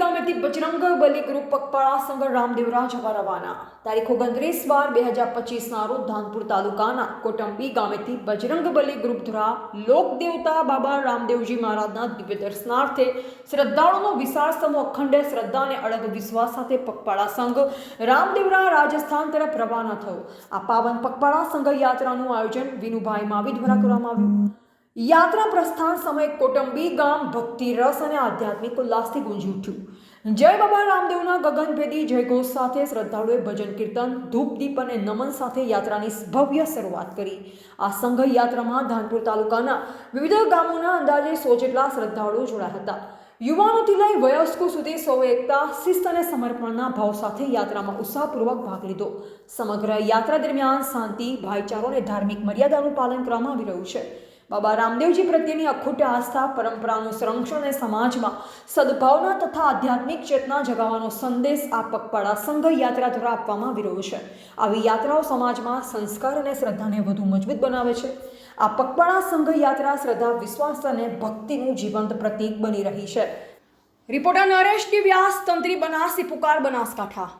ગામેથી બજરંગ બલી group પગપાળા સંઘ રામદેવરા જવા રવાના. તારીખ ઓગણત્રીસ બાર બે હજાર પચીસના રોજ ધાનપુર તાલુકાના કોટંબી ગામેથી બજરંગ બલી ગ્રુપ દ્વારા લોકદેવતા બાબા રામદેવજી મહારાજના દિવ્ય દર્શનાર્થે શ્રદ્ધાળુનો વિશાળ સમૂહ અખંડ શ્રદ્ધા અને અડગ વિશ્વાસ સાથે પગપાળા સંઘ રામદેવરા રાજસ્થાન તરફ રવાના થયો. આ પાવન પગપાળા સંઘ યાત્રાનું આયોજન વિનુભાઈ માવી દ્વારા કરવામાં આવ્યું. યાત્રા પ્રસ્થાન સમયે કોટંબી ગામ ભક્તિ રસ અને આધ્યાત્મિક ઉલ્લાસથી ગુંજી ઉઠ્યું. જય બાબા રામદેવના ગગનભેદી જયઘોષ સાથે શ્રદ્ધાળુએ ભજન કીર્તન, ધૂપ દીપ અને નમન સાથે યાત્રાની ભવ્ય શરૂઆત કરી. આ સંઘ યાત્રામાં ધાનપુર તાલુકાના વિવિધ ગામોના અંદાજે સો જેટલા શ્રદ્ધાળુઓ જોડાયા હતા. યુવાનોથી લઈ વયસ્કો સુધી સૌ એકતા, શિસ્ત અને સમર્પણના ભાવ સાથે યાત્રામાં ઉત્સાહપૂર્વક ભાગ લીધો. સમગ્ર યાત્રા દરમિયાન શાંતિ, ભાઈચારો અને ધાર્મિક મર્યાદાનું પાલન કરવામાં આવી રહ્યું છે. બાબા રામદેવજી પ્રત્યેની અખૂટ આસ્થા, પરંપરાનું સંરક્ષણ અને સમાજમાં સદભાવના તથા આધ્યાત્મિક ચેતના જગાવવાનો સંદેશ આ પગપાળા સંઘ યાત્રા દ્વારા આપવામાં આવી રહ્યો છે. આવી યાત્રાઓ સમાજમાં સંસ્કાર અને શ્રદ્ધાને વધુ મજબૂત બનાવે છે. આ પગપાળા સંઘ યાત્રા શ્રદ્ધા, વિશ્વાસ અને ભક્તિનું જીવંત પ્રતીક બની રહી છે. રિપોર્ટર નરેશ વ્યાસ તંત્રી બનાસી, પુકાર બનાસકાંઠા.